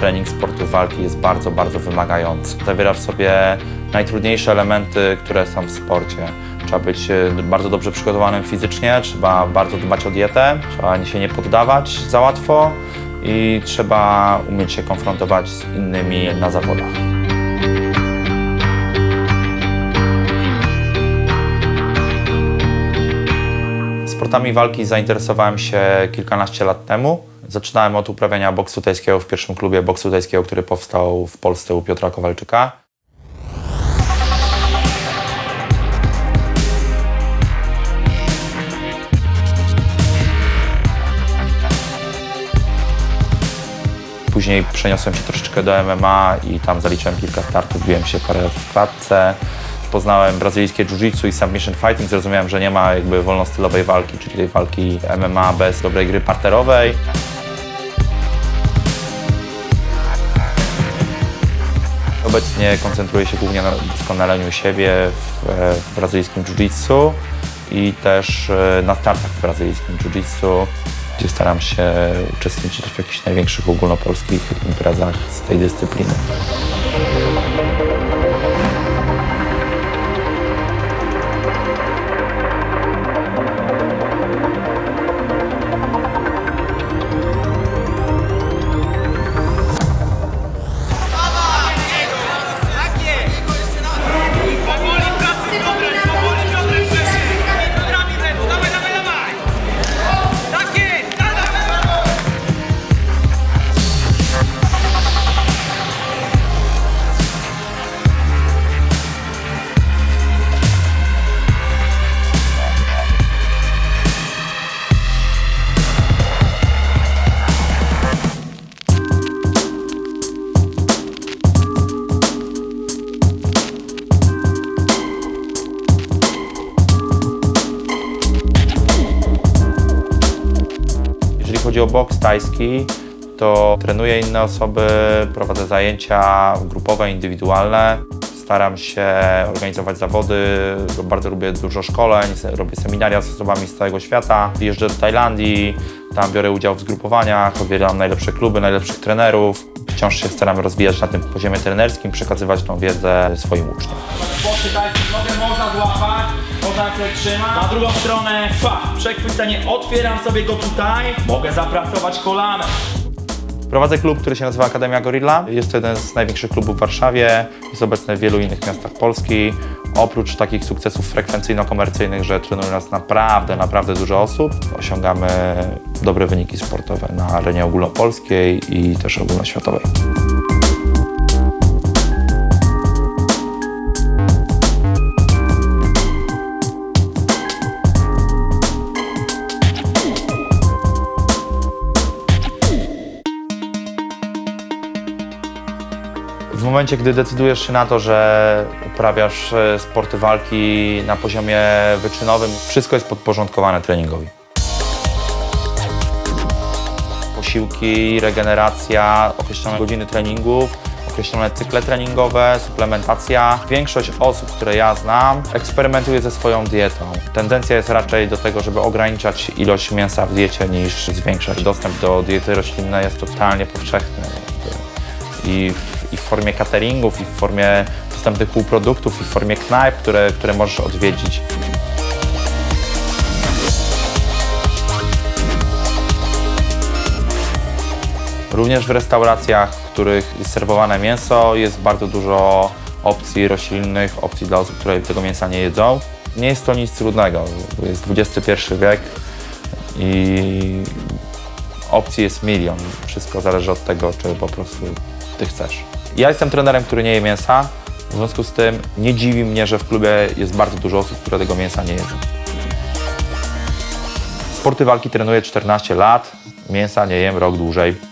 trening sportu walki jest bardzo, bardzo wymagający. Zawiera w sobie najtrudniejsze elementy, które są w sporcie. Trzeba być e, bardzo dobrze przygotowanym fizycznie, trzeba bardzo dbać o dietę, trzeba się nie poddawać za łatwo i trzeba umieć się konfrontować z innymi na zawodach. Sportami walki zainteresowałem się kilkanaście lat temu. Zaczynałem od uprawiania boksu tajskiego w pierwszym klubie boksu tajskiego, który powstał w Polsce u Piotra Kowalczyka. Później przeniosłem się troszeczkę do MMA i tam zaliczyłem kilka startów, biłem się parę w klatce. Poznałem brazylijskie jiu-jitsu i submission fighting, zrozumiałem, że nie ma jakby wolnostylowej walki, czyli tej walki MMA bez dobrej gry parterowej. Obecnie koncentruję się głównie na doskonaleniu siebie w, w brazylijskim jiu-jitsu i też e, na startach w brazylijskim jiu-jitsu, gdzie staram się uczestniczyć w jakichś największych ogólnopolskich imprezach z tej dyscypliny. Chodzi o boks tajski, to trenuję inne osoby, prowadzę zajęcia grupowe, indywidualne. Staram się organizować zawody, bardzo lubię dużo szkoleń, robię seminaria z osobami z całego świata. Jeżdżę do Tajlandii, tam biorę udział w zgrupowaniach, odwiedzam najlepsze kluby, najlepszych trenerów. Wciąż się staram rozwijać na tym poziomie trenerskim, przekazywać tą wiedzę swoim uczniom. Nogę można złapać, sobie trzymać. Na drugą stronę, pa, przechwycenie, otwieram sobie go tutaj. Mogę zapracować kolanem. Prowadzę klub, który się nazywa Akademia Gorilla. Jest to jeden z największych klubów w Warszawie. Jest obecny w wielu innych miastach Polski. Oprócz takich sukcesów frekwencyjno-komercyjnych, że trenuje nas naprawdę, naprawdę dużo osób, osiągamy dobre wyniki sportowe na arenie ogólnopolskiej i też ogólnoświatowej. W momencie, gdy decydujesz się na to, że uprawiasz e, sporty walki na poziomie wyczynowym, wszystko jest podporządkowane treningowi. Posiłki, regeneracja, określone godziny treningów, określone cykle treningowe, suplementacja. Większość osób, które ja znam, eksperymentuje ze swoją dietą. Tendencja jest raczej do tego, żeby ograniczać ilość mięsa w diecie niż zwiększać. Dostęp do diety roślinnej jest totalnie powszechny. i i w formie cateringów, i w formie dostępnych półproduktów, i w formie knajp, które, które możesz odwiedzić. Również w restauracjach, w których jest serwowane mięso, jest bardzo dużo opcji roślinnych, opcji dla osób, które tego mięsa nie jedzą. Nie jest to nic trudnego. Jest XXI wiek i opcji jest milion. Wszystko zależy od tego, czy po prostu ty chcesz. Ja jestem trenerem, który nie je mięsa. W związku z tym nie dziwi mnie, że w klubie jest bardzo dużo osób, które tego mięsa nie jedzą. Sporty walki trenuję 14 lat, mięsa nie jem rok dłużej.